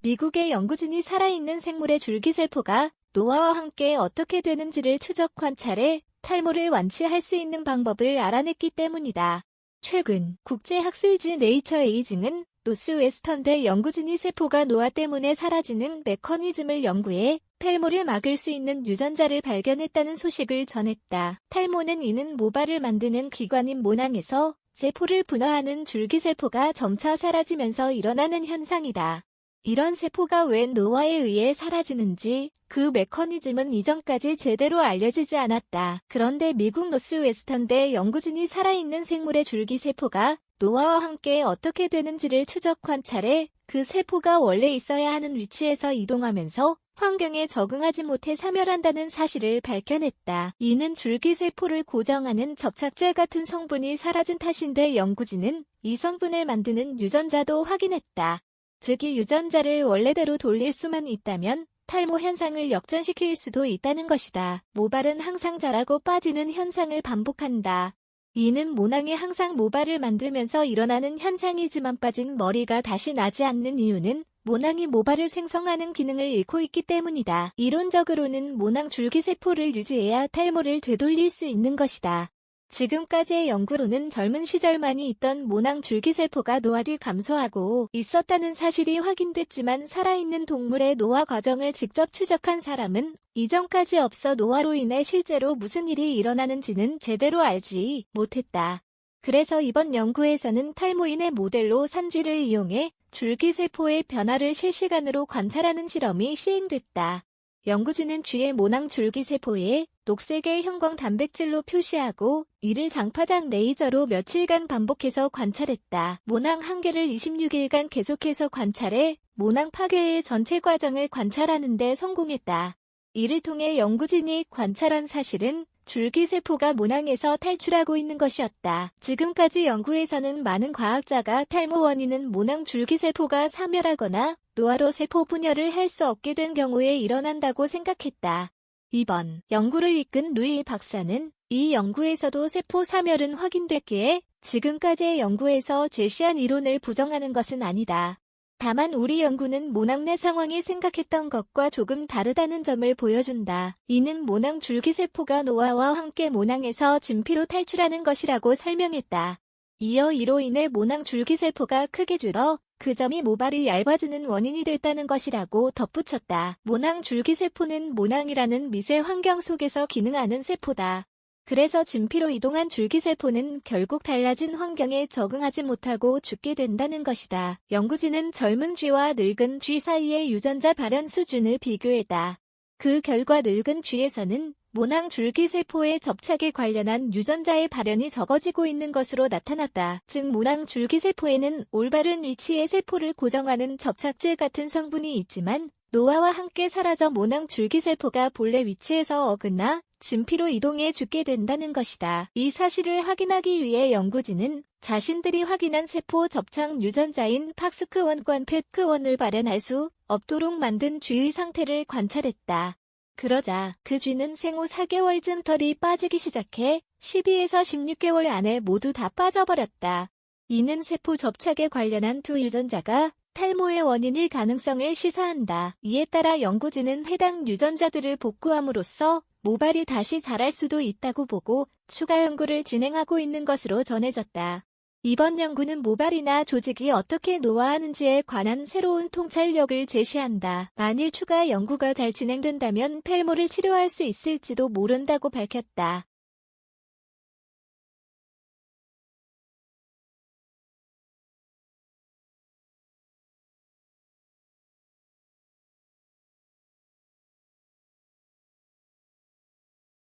미국의 연구진이 살아있는 생물의 줄기세포가 노화와 함께 어떻게 되는지를 추적 관찰해 탈모를 완치할 수 있는 방법을 알아냈기 때문이다. 최근 국제학술지 네이처 에이징은 노스 웨스턴대 연구진이 세포가 노화 때문에 사라지는 메커니즘을 연구해 탈모를 막을 수 있는 유전자를 발견했다는 소식을 전했다. 탈모는 이는 모발을 만드는 기관인 모낭에서 세포를 분화하는 줄기세포가 점차 사라지면서 일어나는 현상이다. 이런 세포가 왜 노화에 의해 사라지는지 그 메커니즘은 이전까지 제대로 알려지지 않았다. 그런데 미국 노스웨스턴대 연구진이 살아있는 생물의 줄기세포가 노화와 함께 어떻게 되는지를 추적 관찰해 그 세포가 원래 있어야 하는 위치에서 이동하면서 환경에 적응하지 못해 사멸한다는 사실을 밝혀냈다. 이는 줄기세포를 고정하는 접착제 같은 성분이 사라진 탓인데 연구진은 이 성분을 만드는 유전자도 확인했다. 즉이 유전자를 원래대로 돌릴 수만 있다면 탈모 현상을 역전시킬 수도 있다는 것이다. 모발은 항상 자라고 빠지는 현상을 반복한다. 이는 모낭이 항상 모발을 만들면서 일어나는 현상이지만 빠진 머리가 다시 나지 않는 이유는 모낭이 모발을 생성하는 기능을 잃고 있기 때문이다. 이론적으로는 모낭 줄기세포를 유지해야 탈모를 되돌릴 수 있는 것이다. 지금까지의 연구로는 젊은 시절만이 있던 모낭 줄기세포가 노화 뒤 감소하고 있었다는 사실이 확인됐지만 살아있는 동물의 노화 과정을 직접 추적한 사람은 이전까지 없어 노화로 인해 실제로 무슨 일이 일어나는지는 제대로 알지 못했다. 그래서 이번 연구에서는 탈모인의 모델로 산쥐를 이용해 줄기세포의 변화를 실시간으로 관찰하는 실험이 시행됐다. 연구진은 쥐의 모낭 줄기세포에 녹색의 형광 단백질로 표시하고 이를 장파장 레이저로 며칠간 반복해서 관찰했다. 모낭 한 개를 26일간 계속해서 관찰해 모낭 파괴의 전체 과정을 관찰하는 데 성공했다. 이를 통해 연구진이 관찰한 사실은 줄기세포가 모낭에서 탈출하고 있는 것이었다. 지금까지 연구에서는 많은 과학자가 탈모 원인은 모낭 줄기세포가 사멸하거나 노화로 세포 분열을 할 수 없게 된 경우에 일어난다고 생각했다. 이번 연구를 이끈 루이 박사는 이 연구에서도 세포 사멸은 확인됐기에 지금까지의 연구에서 제시한 이론을 부정하는 것은 아니다. 다만 우리 연구는 모낭 내 상황이 생각했던 것과 조금 다르다는 점을 보여준다. 이는 모낭 줄기세포가 노화와 함께 모낭에서 진피로 탈출하는 것이라고 설명했다. 이어 이로 인해 모낭 줄기세포가 크게 줄어 그 점이 모발이 얇아지는 원인이 됐다는 것이라고 덧붙였다. 모낭 줄기세포는 모낭이라는 미세 환경 속에서 기능하는 세포다. 그래서 진피로 이동한 줄기세포는 결국 달라진 환경에 적응하지 못하고 죽게 된다는 것이다. 연구진은 젊은 쥐와 늙은 쥐 사이의 유전자 발현 수준을 비교했다. 그 결과 늙은 쥐에서는 모낭 줄기세포의 접착에 관련한 유전자의 발현이 적어지고 있는 것으로 나타났다. 즉 모낭 줄기세포에는 올바른 위치의 세포를 고정하는 접착제 같은 성분이 있지만 노화와 함께 사라져 모낭 줄기세포가 본래 위치에서 어긋나 진피로 이동해 죽게 된다는 것이다. 이 사실을 확인하기 위해 연구진은 자신들이 확인한 세포 접착 유전자인 팍스크원과 페크원을 발현할 수 없도록 만든 쥐의 상태를 관찰했다. 그러자 그 쥐는 생후 4개월쯤 털이 빠지기 시작해 12에서 16개월 안에 모두 다 빠져버렸다. 이는 세포 접착에 관련한 두 유전자가 탈모의 원인일 가능성을 시사한다. 이에 따라 연구진은 해당 유전자들을 복구함으로써 모발이 다시 자랄 수도 있다고 보고 추가 연구를 진행하고 있는 것으로 전해졌다. 이번 연구는 모발이나 조직이 어떻게 노화하는지에 관한 새로운 통찰력을 제시한다. 만일 추가 연구가 잘 진행된다면 탈모를 치료할 수 있을지도 모른다고 밝혔다.